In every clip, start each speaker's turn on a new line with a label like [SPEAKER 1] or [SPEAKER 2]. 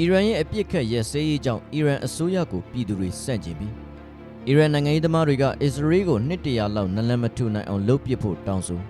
[SPEAKER 1] အီရန်ရဲ့အပြစ်ခတ်ရဲစဲရေးကြောင့်အီရန်အစိုးရကိုပြည်သူတွေစန့်ကျင်ပြီးအီရန်နိုင်ငံရေးသမားတွေကအစ္စရေးကိုနှစ်တရာလောက်နလန်မထူနိုင်အောင်လုပ်ပစ်ဖို့တောင်းဆို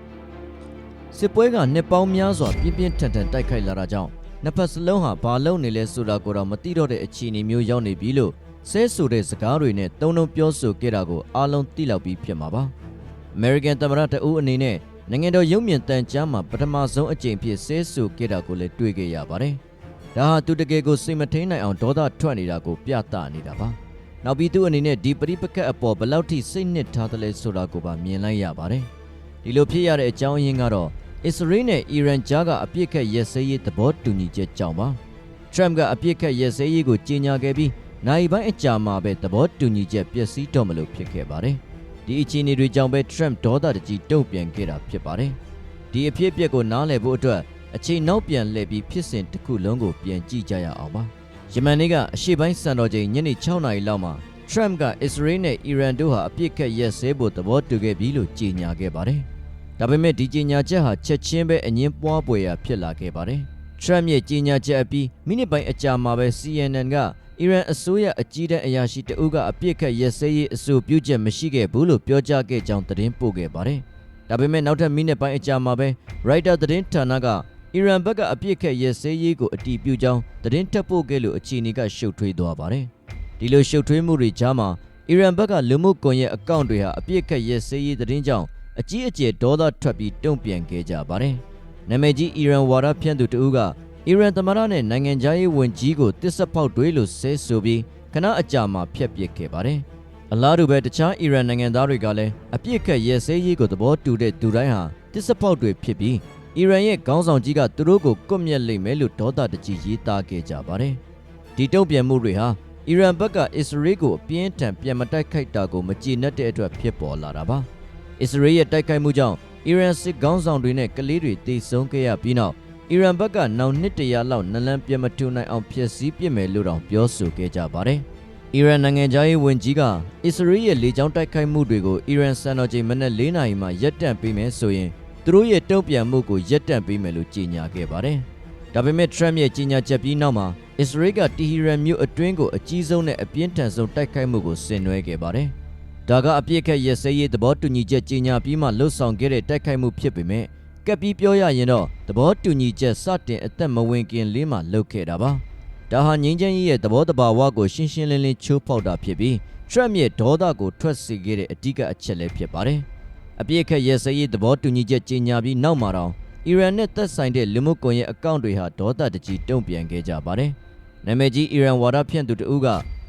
[SPEAKER 1] စစ်ပွဲကနှစ်ပေါင်းများစွာပြင်းပြင်းထန်ထန်တိုက်ခိုက်လာတာကြောင့်နှစ်ဖက်စလုံးဟာဘာလုပ်နေလဲဆိုတာကိုတော့မသိတော့တဲ့အခြေအနေမျိုးရောက်နေပြီလို့ဆဲဆိုတဲ့စကားတွေနဲ့တုံတုံပြောဆိုခဲ့တာကိုအားလုံးသိလောက်ပြီးဖြစ်မှာပါ။ American သမ္မတတဦးအနေနဲ့နိုင်ငံတော်ရုပ်မြင်သံကြားမှာပထမဆုံးအကြိမ်ဖြစ်ဆဲဆိုခဲ့တာကိုလည်းတွေ့ခဲ့ရပါတယ်။ ဒါဟာသူတကယ်ကိုစိတ်မထိန်နိုင်အောင်ဒေါသထွက်နေတာကိုပြသနေတာပါ။နောက်ပြီးသူအနေနဲ့ဒီပရိပကတ်အပေါ်ဘယ်လောက်ထိစိတ်နှစ်ထားသလဲဆိုတာကိုပါမြင်လိုက်ရပါတယ်။ဒီလိုဖြစ်ရတဲ့အကြောင်းရင်းကတော့အစ္စရေးနဲ့အီရန်ကြားကအပြစ်ခတ်ရဲစဲရေးသဘောတူညီချက်ကြောင့်ပါ။ Trump ကအပြစ်ခတ်ရဲစဲရေးကိုကြေညာခဲ့ပြီးနိုင်ပိုင်းအကြာမှာပဲသဘောတူညီချက်ပျက်စီးတော့မလို့ဖြစ်ခဲ့ပါတယ်။ဒီအခြေအနေတွေကြောင့်ပဲ Trump ဒေါသတကြီးတုံ့ပြန်ခဲ့တာဖြစ်ပါတယ်။ဒီအဖြစ်အပျက်ကိုနားလည်ဖို့အတွက် အချိန်နောက်ပြန်လှည့်ပြီးဖြစ်စဉ်တစ်ခုလုံးကိုပြန်ကြည့်ကြရအောင်ပါ။ယမန်နေ့ကအရှေ့ပိုင်းစံတော်ချိန်ညနေ6နာရီလောက်မှာ Trump ကအစ္စရေးနဲ့အီရန်တို့ဟာအပြစ်ခတ်ရက်စဲဖို့သဘောတူခဲ့ပြီလို့ကြေညာခဲ့ပါတယ်။ဒါပေမဲ့ဒီကြေညာချက်ဟာချက်ချင်းပဲအငင်းပွားပွေရာဖြစ်လာခဲ့ပါတယ်။ Trump ရဲ့ကြေညာချက်အပြီးမိနစ်ပိုင်းအကြာမှာပဲ CNN ကအီရန်အစိုးရအကြီးတန်းအရာရှိတအုပ်ကအပြစ်ခတ်ရက်စဲရေးအဆိုပြုချက်မရှိခဲ့ဘူးလို့ပြောကြားခဲ့ကြောင်းသတင်းပို့ခဲ့ပါတယ်။ဒါပေမဲ့နောက်ထပ်မိနစ်ပိုင်းအကြာမှာပဲ Reuters သတင်းဌာနက အီရန်ဘက်ကအပြစ်ခတ်ရက်စဲရေးကိုအတည်ပြုကြောင်းသတင်းထပ်ပို့ခဲ့လို့အခြေအနေကရှုပ်ထွေးသွားပါတယ်။ဒီလိုရှုပ်ထွေးမှုတွေကြားမှာအီရန်ဘက်ကလူမှုကွန်ရက်အကောင့်တွေဟာအပြစ်ခတ်ရက်စဲရေးသတင်းကြောင့်အကြီးအကျယ်ဒေါသထွက်ပြီးတုံ့ပြန်ခဲ့ကြပါတယ်။နာမည်ကြီးအီရန်ဝါဒဖြန့်သူတဦးကအီရန်သမ္မတနဲ့နိုင်ငံခြားရေးဝန်ကြီးကိုတစ်ဆက်ပေါက်တွေလို့ဆဲဆိုပြီးခဏအကြာမှာဖျက်ပစ်ခဲ့ပါတယ်။အလားတူပဲတခြားအီရန်နိုင်ငံသားတွေကလည်းအပြစ်ခတ်ရဲစဲရေးကိုသဘောတူတဲ့သူတိုင်းဟာတစ်ဆက်ပေါက်တွေဖြစ်ပြီး အီရန်ရဲ့ခေါင်းဆောင်ကြီးကသူတို့ကိုကွပ်မျက်လိမ့်မယ်လို့ဒေါသတကြီးရေးသားခဲ့ကြပါတယ်။ဒီတုံ့ပြန်မှုတွေဟာအီရန်ဘက်ကအစ္စရေးကိုအပြင်းထန်ပြန်မတိုက်ခိုက်တာကိုမကျေနပ်တဲ့အတွက်ဖြစ်ပေါ်လာတာပါ။အစ္စရေးရဲ့တိုက်ခိုက်မှုကြောင့်အီရန်စစ်ခေါင်းဆောင်တွေနဲ့ကလေးတွေတိတ်ဆုံးခဲ့ရပြီးနောက်အီရန်ဘက်ကနောက်နှစ်တရာလောက်နလန်ပြမထူနိုင်အောင်ဖျက်ဆီးပစ်မယ်လို့တောင်ပြောဆိုခဲ့ကြပါတယ်။အီရန်နိုင်ငံသားရေးဝန်ကြီးကအစ္စရေးရဲ့လေကြောင်းတိုက်ခိုက်မှုတွေကိုအီရန်စံတော်ချိန်မနက်၄နာရီမှရပ်တန့်ပေးမယ်ဆိုရင် သူတို့ရဲ့တုံ့ပြန်မှုကိုရပ်တန့်ပေးမယ်လို့ကြေညာခဲ့ပါတယ်။ဒါပေမဲ့ Trump ရဲ့ကြေညာချက်ပြီးနောက်မှာအစ္စရေးကတီဟီရန်မြို့အတွင်းကိုအကြီးဆုံးနဲ့အပြင်းထန်ဆုံးတိုက်ခိုက်မှုကိုဆင်နွှဲခဲ့ပါတယ်။ဒါကအပြစ်ခတ်ရက်စဲရေးသဘောတူညီချက်ကြေညာပြီးမှလှုပ်ဆောင်ခဲ့တဲ့တိုက်ခိုက်မှုဖြစ်ပေမဲ့ကပ်ပြီးပြောရရင်တော့သဘောတူညီချက်စတင်အသက်မဝင်ခင်လေးမှလုပ်ခဲ့တာပါ။ဒါဟာငင်းချမ်းကြီးရဲ့သဘောတဘာဝကိုရှင်းရှင်းလင်းလင်းချိုးဖောက်တာဖြစ်ပြီး Trump ရဲ့ဒေါသကိုထွက်စေခဲ့တဲ့အဓိကအချက်လည်းဖြစ်ပါတယ်။ အပြစ်ခတ်ရဲစရေးသဘောတူညီချက်ကြေညာပြီးနောက်မှာတော့အီရန်နဲ့သက်ဆိုင်တဲ့လူမှုကွန်ရက်အကောင့်တွေဟာဒေါသတကြီးတုံ့ပြန်ခဲ့ကြပါတယ်။နာမည်ကြီးအီရန်ဝါဒဖြန့်သူတဦးက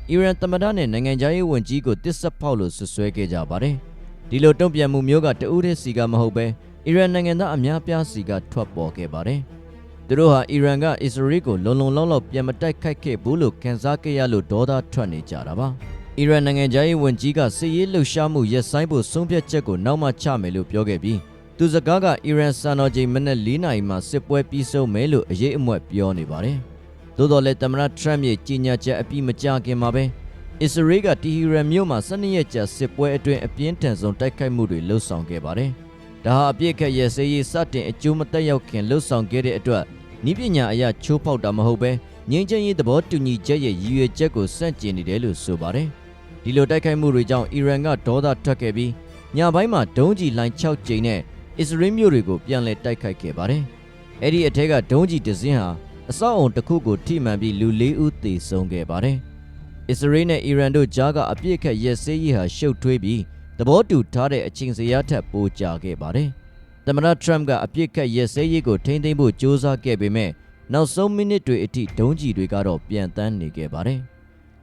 [SPEAKER 1] အီရန်သမ္မတနဲ့နိုင်ငံခြားရေးဝန်ကြီးကိုတစ်ဆက်ဖောက်လို့ဆွဆွဲခဲ့ကြပါတယ်။ဒီလိုတုံ့ပြန်မှုမျိုးကတဦးတည်းစီကမဟုတ်ပဲအီရန်နိုင်ငံသားအများပြားစီကထွက်ပေါ်ခဲ့ပါတယ်။သူတို့ဟာအီရန်ကအစ္စရေးကိုလုံလုံလောက်လောက်ပြန်မတိုက်ခိုက်ခဲ့ဘူးလို့ခံစားခဲ့ရလို့ဒေါသထွက်နေကြတာပါ။ အီရန်နိုင်ငံသားရေးဝန်ကြီးကစစ်ရေးလှုပ်ရှားမှုရပ်ဆိုင်းဖို့ဆုံးဖြတ်ချက်ကိုနောက်မှချမယ်လို့ပြောခဲ့ပြီးသူစကားကအီရန်စံတော်ချိန်မနက်၄နာရီမှာစစ်ပွဲပြီးဆုံးမယ်လို့အရေးအမွက်ပြောနေပါတယ်။သို့တော်လည်းသမ္မတထရမ့်ရဲ့ကြီးညာချက်အပြီးမကြခင်မှာပဲအစ္စရေးကတီဟီရန်မြို့မှာ12ရက်ကြာစစ်ပွဲအတွင်းအပြင်းထန်ဆုံးတိုက်ခိုက်မှုတွေလှုပ်ဆောင်ခဲ့ပါတယ်။ဒါဟာအပြစ်ခတ်ရဲ့စေးရေးစတင်အကျိုးမသက်ရောက်ခင်လှုပ်ဆောင်ခဲ့တဲ့အတွက်ဤပညာအရာချိုးဖောက်တာမဟုတ်ပဲငြိမ်းချမ်းရေးသဘောတူညီချက်ရဲ့ရည်ရွယ်ချက်ကိုစန့်ကျင်နေတယ်လို့ဆိုပါတယ်။ ဒီလိုတိုက်ခိုက်မှုတွေကြောင့်အီရန်ကဒေါသထွက်ခဲ့ပြီးညပိုင်းမှာဒုံးကျည်လိုင်း6ကြိမ်နဲ့အစ္စရေးမြို့တွေကိုပြန်လည်တိုက်ခိုက်ခဲ့ပါတယ်။အဲ့ဒီအထက်ကဒုံးကျည်တစ်စင်းဟာအဆောက်အုံတစ်ခုကိုထိမှန်ပြီးလူ၄ဦးသေဆုံးခဲ့ပါတယ်။အစ္စရေးနဲ့အီရန်တို့ကြားကအပြစ်ခတ်ရက်စဲရေးဟာရှုပ်ထွေးပြီးသဘောတူထားတဲ့အချိန်စရာထက်ပိုကြာခဲ့ပါတယ်။သမ္မတထရမ့်ကအပြစ်ခတ်ရက်စဲရေးကိုထိန်းသိမ်းဖို့ကြိုးစားခဲ့ပေမဲ့နောက်ဆုံးမိနစ်တွေအထိဒုံးကျည်တွေကတော့ပြန်တန်းနေခဲ့ပါတယ်။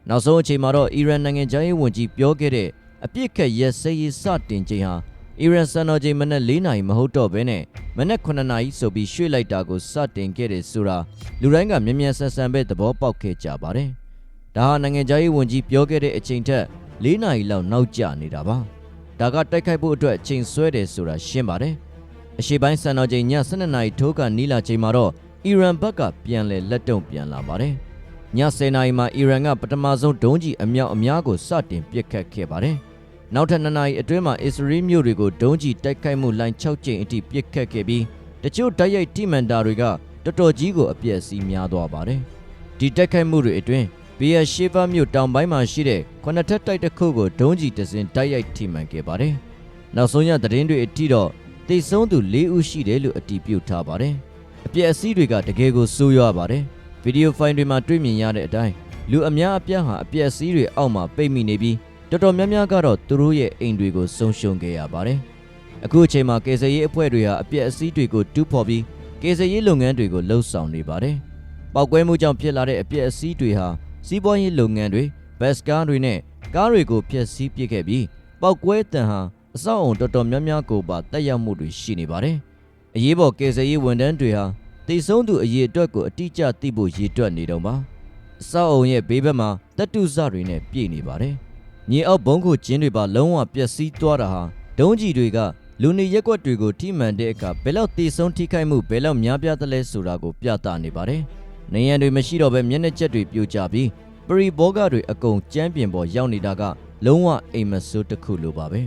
[SPEAKER 1] နောက်ဆုံးအချိန်မှာတော့အီရန်နိုင်ငံသားရေးဝန်ကြီးပြောခဲ့တဲ့အပြစ်ခတ်ရက်စဲရေးစတင်ချိန်ဟာအီရန်စံတော်ချိန်မနက်၄နာရီမဟုတ်တော့ဘဲနဲ့မနက်9နာရီဆိုပြီးရွှေ့လိုက်တာကိုစတင်ခဲ့တယ်ဆိုတာလူတိုင်းကမြ мян ဆန်ဆန်ပဲသဘောပေါက်ခဲ့ကြပါတယ်။ဒါဟာနိုင်ငံသားရေးဝန်ကြီးပြောခဲ့တဲ့အချိန်ထက်၄နာရီလောက်နောက်ကျနေတာပါ။ဒါကတိုက်ခိုက်ဖို့အတွက်အချိန်ဆွဲတယ်ဆိုတာရှင်းပါတယ်။အရှိပိုင်းစံတော်ချိန်ည12နာရီထိုးကနီးလာချိန်မှာတော့အီရန်ဘက်ကပြန်လဲလက်တုံပြန်လာပါတယ်။ည 10နာရီမှာအီရန်ကပထမဆုံးဒုံးကျည်အမြောက်အများကိုစတင်ပစ်ခတ်ခဲ့ပါတယ်။နောက်ထပ်2နာရီအတွင်းမှာအစ္စရေးမြို့တွေကိုဒုံးကျည်တိုက်ခိုက်မှုလိုင်း6ကြိမ်အထိပစ်ခတ်ခဲ့ပြီးတချို့တိုက်ရိုက်ထိမှန်တာတွေကတော်တော်ကြီးကိုအပြည့်အစည်းများသွားပါတယ်။ဒီတိုက်ခိုက်မှုတွေအတွင်းဘီယာရှေးပါမြို့တောင်ပိုင်းမှာရှိတဲ့ခုနှစ်ထပ်တိုက်တစ်ခုကိုဒုံးကျည်တစ်စင်တိုက်ရိုက်ထိမှန်ခဲ့ပါတယ်။နောက်ဆုံးရသတင်းတွေအထိတော့တိတ်ဆုံးသူ၄ဦးရှိတယ်လို့အတည်ပြုထားပါတယ်။အပြည့်အစည်းတွေကတကယ်ကိုဆိုးရွားပါတယ်။ ဗီဒီယိုဖိုင်တွေမှာတွေ့မြင်ရတဲ့အတိုင်းလူအများအပြားဟာအပြည့်အစည်းတွေအောက်မှာပိတ်မိနေပြီးတော်တော်များများကတော့သူတို့ရဲ့အိမ်တွေကိုဆုံးရှုံးခဲ့ရပါတယ်။အခုအချိန်မှာကေဆယ်ရေးအဖွဲ့တွေဟာအပြည့်အစည်းတွေကိုတူးဖော်ပြီးကေဆယ်ရေးလုပ်ငန်းတွေကိုလှုပ်ဆောင်နေပါတယ်။ပောက်ကွဲမှုကြောင့်ဖြစ်လာတဲ့အပြည့်အစည်းတွေဟာစီးပွားရေးလုပ်ငန်းတွေဘတ်စကားတွေနဲ့ကားတွေကိုဖျက်ဆီးပစ်ခဲ့ပြီးပောက်ကွဲတံဟာအဆောက်အုံတော်တော်များများကိုပါတက်ရောက်မှုတွေရှိနေပါတယ်။အရေးပေါ်ကေဆယ်ရေးဝန်ထမ်းတွေဟာ တိတ်ဆုံးသူအရေးအတွက်ကိုအတိအကျသိဖို့ရည်တွက်နေတော့ပါ။အဆောက်အုံရဲ့ဘေးဘက်မှာတပ်တုစတွေနဲ့ပြည့်နေပါတယ်။မြေအောက်ဘုံခုကျင်းတွေပါလုံးဝပျက်စီးသွားတာဟာဒုံးကြီးတွေကလူနေရက်ကွက်တွေကိုထိမှန်တဲ့အခါဘယ်လောက်တိတ်ဆုံးထိခိုက်မှုဘယ်လောက်များပြားသလဲဆိုတာကိုပြသနေပါတယ်။နေရန်တွေမရှိတော့ဘဲမျက်နှာချက်တွေပြိုကျပြီးပရိဘောဂတွေအကုန်ကျမ်းပြင်ပေါ်ရောက်နေတာကလုံးဝအိမ်မဆိုးတစ်ခုလိုပါပဲ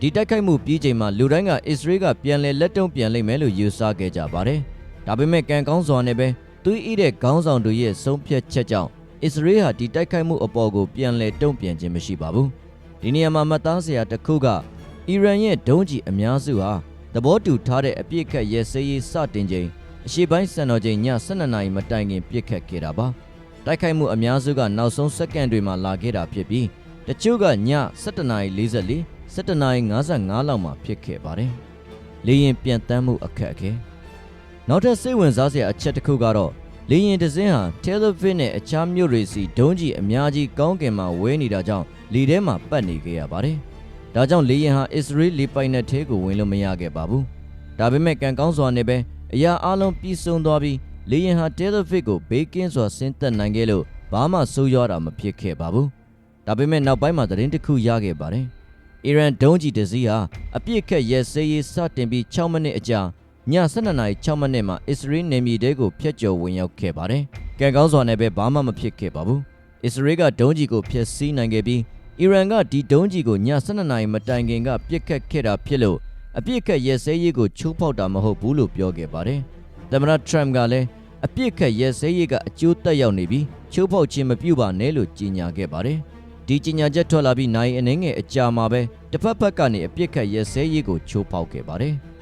[SPEAKER 1] ဒီတိုက်ခိုက်မှုပြီးချိန်မှာလူတိုင်းကအစ္စရေးကပြန်လဲလက်တုံ့ပြန်လိမ့်မယ်လို့ယူဆခဲ့ကြပါတယ် ဒါပေမဲ့ကံကောင်းစွာနဲ့ပဲသူဤတဲ့ခေါင်းဆောင်တို့ရဲ့ဆုံးဖြတ်ချက်ကြောင့်အစ္စရေးဟာဒီတိုက်ခိုက်မှုအပေါ်ကိုပြန်လဲတုံ့ပြန်ခြင်းမရှိပါဘူးဒီနေရာမှာမှတ်သားစရာတစ်ခုကအီရန်ရဲ့ဒုံးကျည်အများစုဟာသဘောတူထားတဲ့အပြစ်ခတ်ရဲစရေးစတင်ချိန်အရှိပိုင်းစံတော်ချိန်ည12နာရီမတိုင်ခင်ပြစ်ခတ်ခဲ့တာပါတိုက်ခိုက်မှုအများစုကနောက်ဆုံးစက္ကန့်တွေမှာလာခဲ့တာဖြစ်ပြီးတချို့ကည7:44 7:55လောက်မှာဖြစ်ခဲ့ပါတယ်။လေရင်ပြန်တမ်းမှုအခက်အခဲ နောက်ထပ်စိတ်ဝင်စားစရာအချက်တစ်ခုကတော့လေရင်တစ်စင်းဟာ Tel Aviv နဲ့အခြားမြို့တွေစီဒုံးကြီးအများကြီးကောင်းကင်မှာဝဲနေတာကြောင့်လေထဲမှာပတ်နေခဲ့ရပါတယ်။ဒါကြောင့်လေရင်ဟာ Israel လေပိုင်နက်ထဲကိုဝင်လို့မရခဲ့ပါဘူး။ဒါပေမဲ့ကံကောင်းစွာနဲ့ပဲအရာအလုံးပြီးဆုံးသွားပြီးလေယာဉ်ဟာတဲလ်ဖစ်ကိုဘေးကင်းစွာဆင်းသက်နိုင်ခဲ့လို့ဘာမှဆိုးရွားတာမဖြစ်ခဲ့ပါဘူး။ဒါပေမဲ့နောက်ပိုင်းမှာသတင်းတစ်ခုရခဲ့ပါတယ်။အီရန်ဒုံးကြီးတစ်စီးဟာအပြစ်ခတ်ရဲစရေးစတင်ပြီး6မိနစ်အကြာ ည12နာရီ6မိနစ်မှာအစ္စရေးနေမြေတဲကိုဖျက်ကျော်ဝင်ရောက်ခဲ့ပါတယ်။ကံကောင်းစွာနဲ့ပဲဘာမှမဖြစ်ခဲ့ပါဘူး။အစ္စရေးကဒုံးကြီးကိုဖျက်ဆီးနိုင်ခဲ့ပြီးအီရန်ကဒီဒုံးကြီးကိုည12နာရီမတိုင်ခင်ကပြစ်ခတ်ခဲ့တာဖြစ်လို့အပြစ်ခတ်ရဲစရေးကိုချိုးဖောက်တာမဟုတ်ဘူးလို့ပြောခဲ့ပါတယ်။သမ္မတထရမ့်ကလည်းအပြစ်ခတ်ရဲစဲရေးကအကျိုးတက်ရောက်နေပြီးချိုးဖောက်ခြင်းမပြုပါနဲ့လို့ကြေညာခဲ့ပါတယ်။ဒီကြေညာချက်ထွက်လာပြီးနိုင်အနှင်းငယ်အကြာမှာပဲတစ်ဖက်ဖက်ကနေအပြစ်ခတ်ရဲစဲရေးကိုချိုးဖောက်ခဲ့ပါတယ်။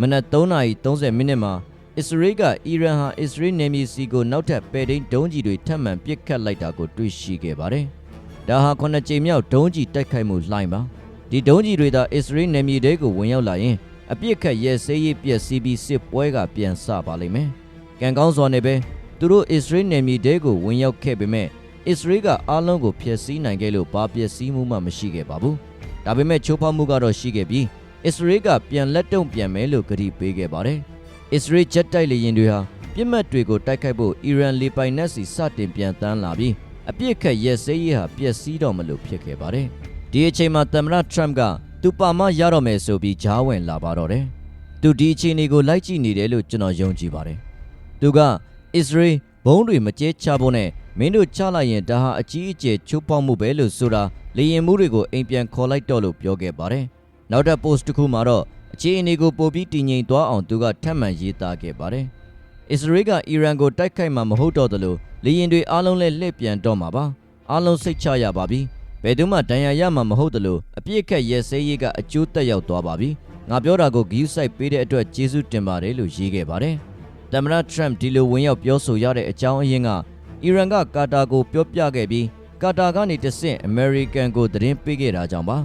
[SPEAKER 1] မနက်3:30မိနစ်မှာအစ္စရေးကအီရန်ဟာအစ္စရေးနယ်မြေစီကိုနောက်ထပ်ပဲ့တိန်ဒုံးကြီးတွေထပ်မံပစ်ခတ်လိုက်တာကိုတွေ့ရှိခဲ့ပါတယ်။ဒါဟာခုနှစ်ကြိမ်မြောက်ဒုံးကြီးတိုက်ခိုက်မှုလှိုင်းပါ။ဒီဒုံးကြီးတွေသာအစ္စရေးနယ်မြေတွေကိုဝင်ရောက်လာရင်အပြစ်ခတ်ရဲစဲရေးပျက်စီးပြီးစစ်ပွဲကပြန်ဆပါလိမ့်မယ်။ကံကောင်းစွာနဲ့ပဲသူတို့အစ္စရေးနယ်မြေတဲကိုဝင်ရောက်ခဲ့ပေမဲ့အစ္စရေးကအားလုံးကိုဖျက်ဆီးနိုင်ခဲ့လို့ဘာပျက်စီးမှုမှမရှိခဲ့ပါဘူး။ဒါပေမဲ့ချိုးဖောက်မှုကတော့ရှိခဲ့ပြီး အစ္စရေးကပြန်လက်တုံ့ပြန်မယ်လို့ကြေပေးခဲ့ပါတယ်။အစ္စရေးဂျက်တိုက်လေယာဉ်တွေဟာပြစ်မှတ်တွေကိုတိုက်ခိုက်ဖို့အီရန်လေပိုင်နက်စီစတင်ပြန်တန်းလာပြီးအပြစ်ခတ်ရဲစဲရေးဟာပျက်စီးတော့မလို့ဖြစ်ခဲ့ပါတယ်။ဒီအချိန်မှာသမ္မတထရမ့်ကသူပါမရတော့မယ်ဆိုပြီးဂျားဝင်လာပါတော့တယ်။သူဒီအခြေအနေကိုလိုက်ကြည့်နေတယ်လို့ကျွန်တော်ယုံကြည်ပါတယ်သူကအစ္စရေးဘုံတွေမကျဲချဖို့နဲ့မင်းတို့ချလိုက်ရင်ဒါဟာအကြီးအကျယ်ချိုးဖောက်မှုပဲလို့ဆိုတာလေရင်မှုတွေကိုအိမ်ပြန်ခေါ်လိုက်တော့လို့ပြောခဲ့ပါတယ်။ နောက်ထပ် post တစ်ခုမှာတော့အခြေအနေကိုပိုပြီးတည်ငြိမ်သွားအောင်သူကထပ်မံရေးသားခဲ့ပါတယ်။အစ္စရေးကအီရန်ကိုတိုက်ခိုက်မှာမဟုတ်တော့သလိုလေရင်တွေအားလုံးလည်းလှည့်ပြန်တော့မှာပါ။အားလုံးစိတ်ချရပါပြီ။ဘယ်သူမှဒဏ်ရာရမှာမဟုတ်သလိုအပြစ်ခတ်ရဲစဲရေးကအကျိုးတက်ရောက်သွားပါပြီ။ငါပြောတာကိုဂီယူဆိုင်ပေးတဲ့အတွက်ကျေးဇူးတင်ပါတယ်လို့ရေးခဲ့ပါတယ်။သမ္မတထရမ့်ဒီလိုဝင်ရောက်ပြောဆိုရတဲ့အကြောင်းအရင်းကအီရန်ကကာတာကိုပြောပြခဲ့ပြီးကာတာကနေတဆင့်အမေရိကန်ကိုသတင်းပေးခဲ့တာကြောင့်ပါ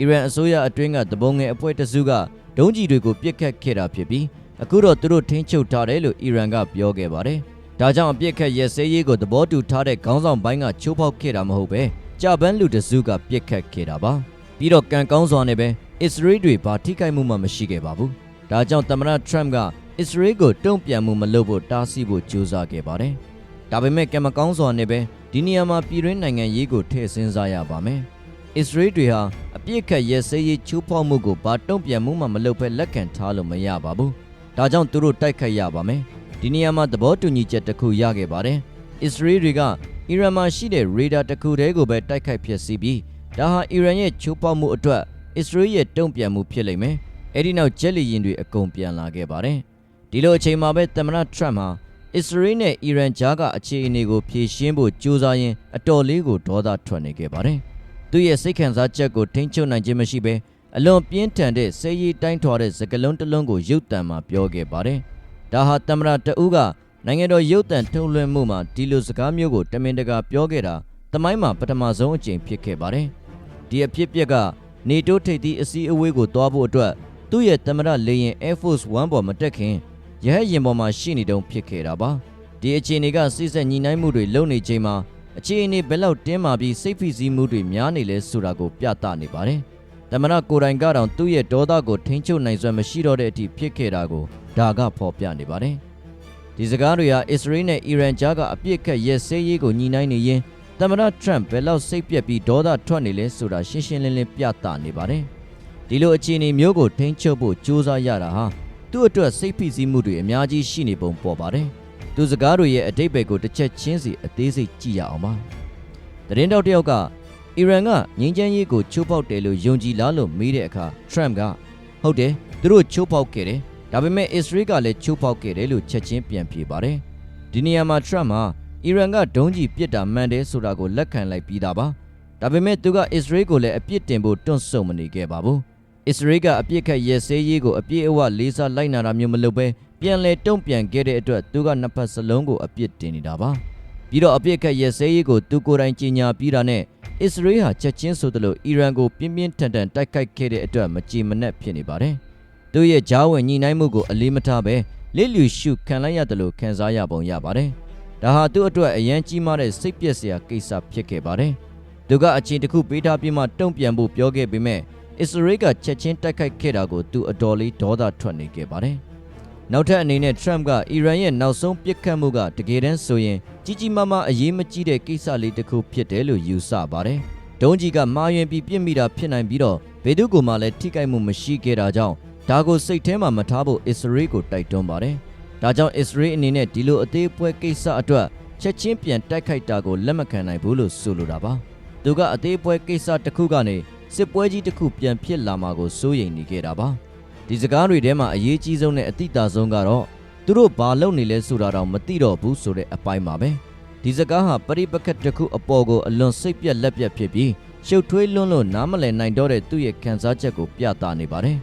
[SPEAKER 1] အီရန်အစိုးရအတွင်းကတပုံငယ်အဖွဲ့တစုကဒုံးကျည်တွေကိုပြစ်ခတ်ခဲ့တာဖြစ်ပြီးအခုတော့သူတို့ထိန်းချုပ်ထားတယ်လို့အီရန်ကပြောခဲ့ပါတယ်ဒါကြောင့်အပြစ်ခတ်ရဲစဲရေးကိုသဘောတူထားတဲ့ခေါင်းဆောင်ပိုင်းကချိုးဖောက်ခဲ့တာမဟုတ်ပဲကြာပန်းလူတစုကပြစ်ခတ်ခဲ့တာပါပြီးတော့ကံကောင်းစွာနဲ့ပဲအစ္စရေးတွေဘာထိခိုက်မှုမှမရှိခဲ့ပါဘူးဒါကြောင့်သမ္မတထရမ့်ကအစ္စရေးကိုတုံ့ပြန်မှုမလုပ်ဖို့တားဆီးဖို့ကြိုးစားခဲ့ပါတယ်။ဒါပေမဲ့ကံမကောင်းစွာနဲ့ပဲဒီနေရာမှာပြည်တွင်းနိုင်ငံရေးကိုထည့်စဉ်းစားရပါမယ်။အစ္စရေးတွေဟာအ ပြစ်ခတ်ရဲစဲရေးချိုးဖောက်မှုကိုဘာတုံ့ပြန်မှုမှမလုပ်ဘဲလက်ခံထားလို့မရပါဘူး။ဒါကြောင့်သူတို့တိုက်ခတ်ရပါမယ်။ဒီနေရာမှာသဘောတူညီချက်တစ်ခုရခဲ့ပါတယ်။အစ္စရေးတွေကအီရန်မှာရှိတဲ့ရေဒါတစ်ခုတည်းကိုပဲတိုက်ခိုက်ဖြစ်စီပြီးဒါဟာအီရန်ရဲ့ချိုးဖောက်မှုအတွက်အစ္စရေးရဲ့တုံ့ပြန်မှုဖြစ်လိမ့်မယ်။အဲဒီနောက်ဂျက်လီရင်တွေအကုန်ပြန်လာခဲ့ပါတယ်။ဒီလိုအချိန်မှာပဲသမ္မတထရမ့်ဟာအစ္စရေးနဲ့အီရန်ကြားကအခြေအနေကိုဖြေရှင်းဖို့ကြိုးစားရင်းအတော်လေးကိုဒေါသထွက်နေခဲ့ပါတယ်။ သူရဲ့စိတ်ခံစားချက်ကိုထိန်းချုပ်နိုင်ခြင်းမရှိဘဲအလွန်ပြင်းထန်တဲ့စေရီတိုင်းထွာတဲ့စကလုံးတစ်လုံးကိုရုတ်တံမှာပြောခဲ့ပါတယ်။ဒါဟာတမရတအူးကနိုင်ငံတော်ရုတ်တံထုတ်လွှင့်မှုမှာဒီလိုစကားမျိုးကိုတမင်တကာပြောခဲ့တာတမိုင်းမှာပထမဆုံးအကြိမ်ဖြစ်ခဲ့ပါတယ်။ဒီအဖြစ်ပြက်ကနေတိုးထိပ်သီးအစည်းအဝေးကိုတွားဖို့အတွက်သူ့ရဲ့တမရလေရင် Air Force 1ပေါ်မတက်ခင်ရဟတ်ရင်ပေါ်မှာရှိနေတုန်းဖြစ်ခဲ့တာပါဒီအခြေအနေကစိစက်ညီနိုင်မှုတွေလုံနေချိန်မှာ အခြေအနေဘယ်လောက်တင်းမာပြီးစိတ်ဖိစီးမှုတွေများနေလဲဆိုတာကိုပြသနေပါတယ်တမရကိုယ်တိုင်ကတော့သူ့ရဲ့ဒေါသကိုထိန်းချုပ်နိုင်စွမ်းမရှိတော့တဲ့အထိဖြစ်ခဲ့တာကိုဒါကဖော်ပြနေပါတယ်ဒီစကားတွေဟာအစ္စရေးနဲ့အီရန်ကြားကအပြစ်ခတ်ရဲစဲရေးကိုညီနိုင်နေရင်တမရထရန့်ဘယ်လောက်စိတ်ပြက်ပြီးဒေါသထွက်နေလဲဆိုတာရှင်းရှင်းလင်းလင်းပြသနေပါတယ်ဒီလိုအခြေအနေမျိုးကိုထိန်းချုပ်ဖို့ကြိုးစားရတာဟာသူ့အတွက်စိတ်ဖိစီးမှုတွေအများကြီးရှိနေပုံပေါ်ပါတယ်။ သူစကားတွေရဲ့အတိတ်ဘက်ကိုတစ်ချက်ချင်းစီအသေးစိတ်ကြည့်ရအောင်ပါ။သတင်းတောက်တစ်ယောက်ကအီရန်ကငြိမ်းချမ်းရေးကိုချိုးဖောက်တယ်လို့ယုံကြည်လားလို့မေးတဲ့အခါထရမ်ကဟုတ်တယ်သူတို့ချိုးဖောက်ခဲ့တယ်။ဒါပေမဲ့အစ္စရေးကလည်းချိုးဖောက်ခဲ့တယ်လို့ချက်ချင်းပြန်ပြေပါတယ်။ဒီနေရာမှာထရမ်ဟာအီရန်ကဒုံးကျည်ပစ်တာမှန်တယ်ဆိုတာကိုလက်ခံလိုက်ပြီးသားပါ။ဒါပေမဲ့သူကအစ္စရေးကိုလည်းအပြစ်တင်ဖို့တွန့်ဆုတ်မနေခဲ့ပါဘူး။အစ္စရေးကအပြစ်ခတ်ရဲစဲရေးကိုအပြည့်အဝလေးစားလိုက်နာတာမျိုးမလုပ်ဘဲ ပြန်လဲတုံ့ပြန်ခဲ့တဲ့အတွက်သူကနှစ်ဖက်စလုံးကိုအပြစ်တင်နေတာပါပြီးတော့အပြစ်ခတ်ရဲစဲရေးကိုသူကိုယ်တိုင်ကြီးညာပြီးတာနဲ့အစ္စရေးဟာချက်ချင်းဆိုသလိုအီရန်ကိုပြင်းပြင်းထန်ထန်တိုက်ခိုက်ခဲ့တဲ့အတွက်မကြည်မနှက်ဖြစ်နေပါတယ်သူရဲ့ဂျားဝင်ညီနိုင်မှုကိုအလေးမထားပဲလစ်လျူရှုခံလိုက်ရတယ်လို့ခံစားရပုံရပါတယ်ဒါဟာသူ့အတွက်အရန်ကြီးမားတဲ့စိတ်ပျက်စရာကိစ္စဖြစ်ခဲ့ပါတယ်သူကအချိန်တစ်ခုပေးထားပြီးမှတုံ့ပြန်ဖို့ပြောခဲ့ပေမဲ့အစ္စရေးကချက်ချင်းတိုက်ခိုက်ခဲ့တာကိုသူအတော်လေးဒေါသထွက်နေခဲ့ပါတယ်။ နောက်ထပ်အနေနဲ့ Trump ကအီရန်ရဲ့နောက်ဆုံးပြစ်ခတ်မှုကတကယ်တမ်းဆိုရင်ကြီးကြီးမားမားအရေးမကြီးတဲ့ကိစ္စလေးတစ်ခုဖြစ်တယ်လို့ယူဆပါတယ်။ဒုံးကြီးကမှားယွင်းပြီးပြစ်မိတာဖြစ်နိုင်ပြီးတော့ဘယ်သူကမှလည်းထိခိုက်မှုမရှိခဲ့တာကြောင့်ဒါကိုစိတ်ထဲမှာမထားဖို့အစ္စရေးကိုတိုက်တွန်းပါတယ်။ဒါကြောင့်အစ္စရေးအနေနဲ့ဒီလိုအသေးပွဲကိစ္စအတွက်ချက်ချင်းပြန်တိုက်ခိုက်တာကိုလက်မခံနိုင်ဘူးလို့ဆိုလိုတာပါ။သူကအသေးပွဲကိစ္စတစ်ခုကနေစစ်ပွဲကြီးတစ်ခုပြန်ဖြစ်လာမှာကိုစိုးရိမ်နေခဲ့တာပါ ဒီစကားတွေထဲမှာအရေးကြီးဆုံးနဲ့အတိအတာဆုံးကတော့သူတို့ဘာလုပ်နေလဲဆိုတာတော့မသိတော့ဘူးဆိုတဲ့အပိုင်းပါပဲဒီစကားဟာပရိပက္ခတစ်ခုအပေါ်ကိုအလွန်စိတ်ပြက်လက်ပြက်ဖြစ်ပြီးရှုပ်ထွေးလွန်းလို့နားမလည်နိုင်တော့တဲ့သူ့ရဲ့ခံစားချက်ကိုပြသနေပါတယ်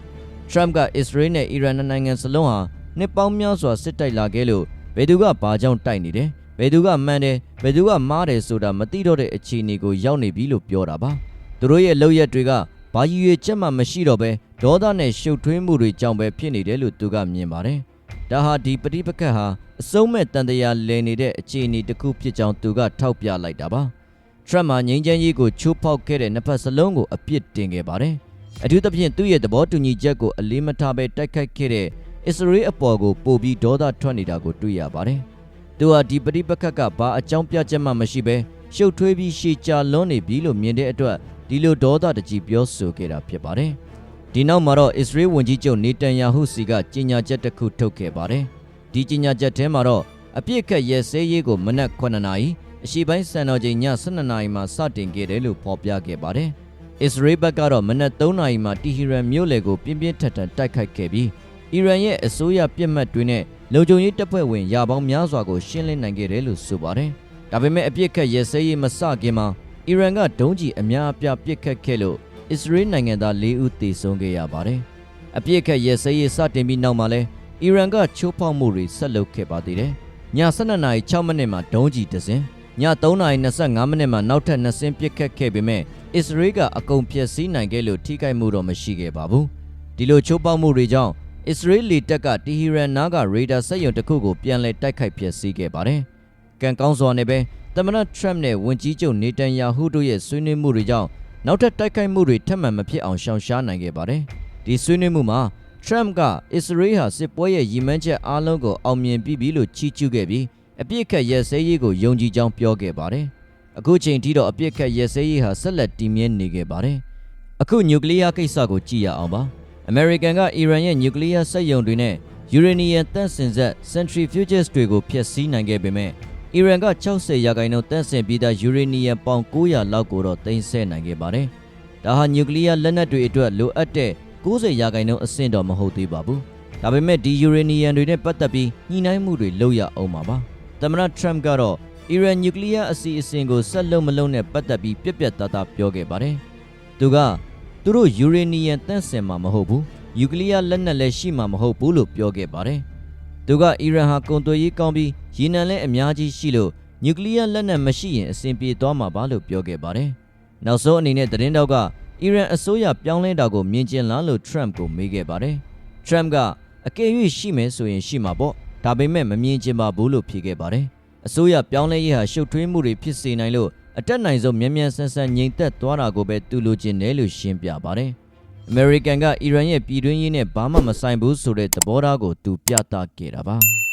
[SPEAKER 1] ထရမ့်ကအစ္စရေးနဲ့အီရန်နိုင်ငံစလုံးဟာနှစ်ပေါင်းများစွာစစ်တိုက်လာခဲ့လို့ဘယ်သူကဘာကြောင့်တိုက်နေတယ်ဘယ်သူကမှန်တယ်ဘယ်သူကမှားတယ်ဆိုတာမသိတော့တဲ့အခြေအနေကိုရောက်နေပြီလို့ပြောတာပါသူတို့ရဲ့လုပ်ရက်တွေက ဘာရည်ရွယ်ချက်မှမရှိတော့ဘဲဒေါသနဲ့ရှုပ်ထွေးမှုတွေကြောင့်ပဲဖြစ်နေတယ်လို့သူကမြင်ပါတယ်။ဒါဟာဒီပဋိပက္ခဟာအစုံမဲ့တန်တရားလည်နေတဲ့အခြေအနေတစ်ခုဖြစ်ကြောင်းသူကထောက်ပြလိုက်တာပါ။ထရမ့်မှာငြိမ်းချမ်းရေးကိုချိုးဖောက်ခဲ့တဲ့နှစ်ဖက်စလုံးကိုအပြစ်တင်ခဲ့ပါတယ်။အထူးသဖြင့်သူ့ရဲ့သဘောတူညီချက်ကိုအလေးမထားဘဲတိုက်ခိုက်ခဲ့တဲ့အစ္စရေးအပေါ်ကိုပို့ပြီးဒေါသထွက်နေတာကိုတွေ့ရပါတယ်။သူဟာဒီပဋိပက္ခကဘာအကြောင်းပြချက်မှမရှိဘဲရှုပ်ထွေးပြီးရှေ့ကြာလွန်းနေပြီလို့မြင်တဲ့အတွက် ဒီလိုဒေါသတကြီးပြောဆိုခဲ့တာဖြစ်ပါတယ်။ဒီနောက်မှာတော့အစ္စရေးဝန်ကြီးချုပ်နေတန်ယာဟုစီကကြေညာချက်တစ်ခုထုတ်ခဲ့ပါတယ်။ဒီကြေညာချက်ထဲမှာတော့အပြစ်ခတ်ရဲစဲရေးကိုမနက်9နာရီအရှိပိုင်းစံတော်ချိန်ည12နာရီမှာစတင်ခဲ့တယ်လို့ဖော်ပြခဲ့ပါတယ်။အစ္စရေးဘက်ကတော့မနက်3နာရီမှာတီဟီရန်မြို့လယ်ကိုပြင်းပြင်းထန်ထန်တိုက်ခိုက်ခဲ့ပြီးအီရန်ရဲ့အစိုးရပြစ်မှတ်တွေနဲ့လုံခြုံရေးတပ်ဖွဲ့ဝင်ရာပေါင်းများစွာကိုရှင်းလင်းနိုင်ခဲ့တယ်လို့ဆိုပါတယ်။ဒါပေမဲ့အပြစ်ခတ်ရဲစဲရေးမစခင်မှာ အီရန်ကဒုံးကျည်အများအပြားပစ်ခတ်ခဲ့လို့အစ္စရေးနိုင်ငံသား၄ဦးသေဆုံးခဲ့ရပါတယ်။အပြစ်ခတ်ရဲစဲရေးစတင်ပြီးနောက်မှာလဲအီရန်ကချိုးဖောက်မှုတွေဆက်လုပ်ခဲ့ပါသေးတယ်။ည12နာရီ6မိနစ်မှာဒုံးကျည်တစ်စင်းည3နာရီ25မိနစ်မှာနောက်ထပ်2စင်းပစ်ခတ်ခဲ့ပေမဲ့အစ္စရေးကအကုန်ပြည့်စည်နိုင်ခဲ့လို့ထိခိုက်မှုတော့မရှိခဲ့ပါဘူး။ဒီလိုချိုးဖောက်မှုတွေကြောင့်အစ္စရေးလေတပ်ကတီဟီရန်နားကရေဒါစက်ရုံတစ်ခုကိုပြန်လည်တိုက်ခိုက်ဖျက်ဆီးခဲ့ပါတယ်။ကံကောင်းစွာနဲ့ပဲ သမ္မတထရမ့်နဲ့ဝန်ကြီးချုပ်နေတန်ယာဟုတို့ရဲ့ဆွေးနွေးမှုတွေကြောင့်နောက်ထပ်တိုက်ခိုက်မှုတွေထပ်မံမဖြစ်အောင်ရှောင်ရှားနိုင်ခဲ့ပါတယ်။ဒီဆွေးနွေးမှုမှာထရမ့်ကအစ္စရေးဟာစစ်ပွဲရဲ့ရည်မှန်းချက်အားလုံးကိုအောင်မြင်ပြီးပြီလို့ချီးကျူးခဲ့ပြီးအပြစ်ခတ်ရဲစဲရေးကိုယုံကြည်ကြောင်းပြောခဲ့ပါတယ်။အခုချိန်ထိတော့အပြစ်ခတ်ရဲစဲရေးဟာဆက်လက်တည်မြဲနေခဲ့ပါတယ်။အခုနျူကလ িয়ার ကိစ္စကိုကြည့်ရအောင်ပါ။ American ကအီရန်ရဲ့နျူကလ িয়ার စက်ရုံတွေနဲ့ယူရေနီယံတန့်စင်ဆက် centrifuges တွေကိုဖျက်ဆီးနိုင်ခဲ့ပေမဲ့ အီရန်က60ရာခိုင်နှုန်းတန့်စင်ပြီးသားယူရေနီယံပေါင်900လောက်ကိုတော့တင်ဆက်နိုင်ခဲ့ပါတယ်။ဒါဟာနျူကလ িয়ার လက်နက်တွေအတွက်လိုအပ်တဲ့90ရာခိုင်နှုန်းအဆင့်တော့မဟုတ်သေးပါဘူး။ ဒါပေမဲ့ဒီယူရေနီယံတွေနဲ့ပတ်သက်ပြီးညှိနှိုင်းမှုတွေလုပ်ရအောင်ပါပါသမ္မတထရမ့်ကတော့အီရန်နျူကလ িয়ার အစီအစဉ်ကိုဆက်လုပ်မလုပ်နဲ့ပတ်သက်ပြီးပြက်ပြက်သားသားပြောခဲ့ပါတယ်သူကသူတို့ယူရေနီယံတန့်စင်မှာမဟုတ်ဘူးနျူကလ িয়ার လက်နက်လည်းရှိမှာမဟုတ်ဘူးလို့ပြောခဲ့ပါတယ် သူကအီရန်ဟာကုန်သွယ်ရေးကောင်းပြီးရေနံလည်းအများကြီးရှိလို့နျူကလ িয়ার လက်နက်မရှိရင်အဆင်ပြေသွားမှာပါလို့ပြောခဲ့ပါတယ်နောက်ဆုံးအနေနဲ့သတင်းတောက်ကအီရန်အစိုးရပြောင်းလဲတာကိုမြင်ကျင်လားလို့ထရမ့်ကိုမေးခဲ့ပါတယ်ထရမ့်ကအကယ်၍ရှိမယ်ဆိုရင်ရှိမှာပေါ့ဒါပေမဲ့မမြင်ကျင်ပါဘူးလို့ဖြေခဲ့ပါတယ်အစိုးရပြောင်းလဲရေးဟာရှုပ်ထွေးမှုတွေဖြစ်စေနိုင်လို့အတက်နိုင်ဆုံးမြန်မြန်ဆန်ဆန်ငြိမ်သက်သွားတာကိုပဲသူလိုချင်တယ်လို့ရှင်းပြပါတယ်။ American ကအီရန်ရဲ့ပြည်တွင်းရေးနဲ့ဘာမှမဆိုင်ဘူးဆိုတဲ့သဘောထားကိုသူပြသခဲ့တာပါ။